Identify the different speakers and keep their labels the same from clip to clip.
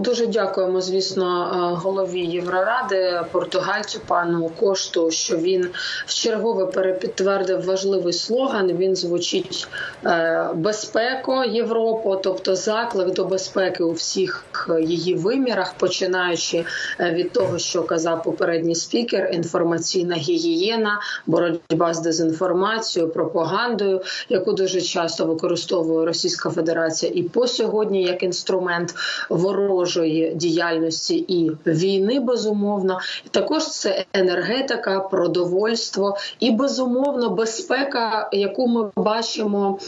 Speaker 1: Дуже дякуємо, звісно, е, голові Євроради португальцю пану Кошту, що він в чергове перепідтвердив важливий слоган. Він звучить е, безпеко Європу, тобто заклик до безпеки у всіх її вимірах, починаючи е, від того, що казав попередній спікер: інформаційна гігієна, боротьба з дезінформацією, пропагандою, яку дуже часто використовує Російська Федерація, і по сьогодні як інструмент ворожої діяльності і війни, безумовно. Також це енергетика, продовольство і безумовно безпека, яку ми бачимо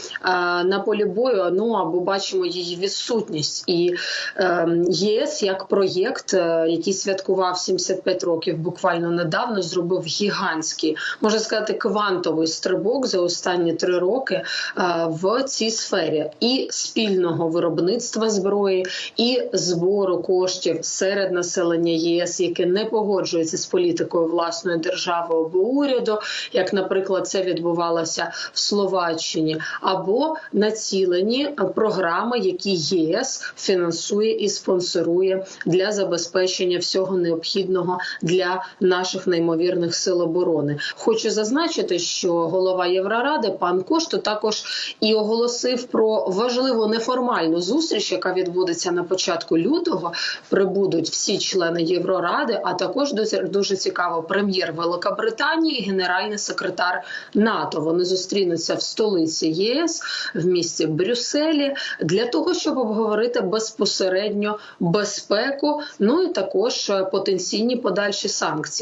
Speaker 1: на полі бою. Ну або бачимо її відсутність. І е, ЄС як проєкт, е, який святкував 75 років, буквально недавно зробив гігантський, можна сказати, квантовий стрибок за останні три роки е, в цій сфері і спільного виробництва зброї, і збору коштів серед населення єС, яке не погоджується з політикою власної держави або уряду, як, наприклад, це відбувалося в Словаччині, або націлені програми, які ЄС фінансує і спонсорує для забезпечення всього необхідного для наших неймовірних сил оборони. Хочу зазначити, що голова Євроради пан Кошто також і оголосив про важливу неформальну зустріч, яка відбудеться на початку лютого. Прибудуть всі члени Євроради, а також дуже цікаво прем'єр Великобританії, генеральний секретар НАТО. Вони зустрінуться в столиці ЄС в місті Брюсселі для того, щоб обговорити безпосередньо безпеку, ну і також е, потенційні подальші санкції.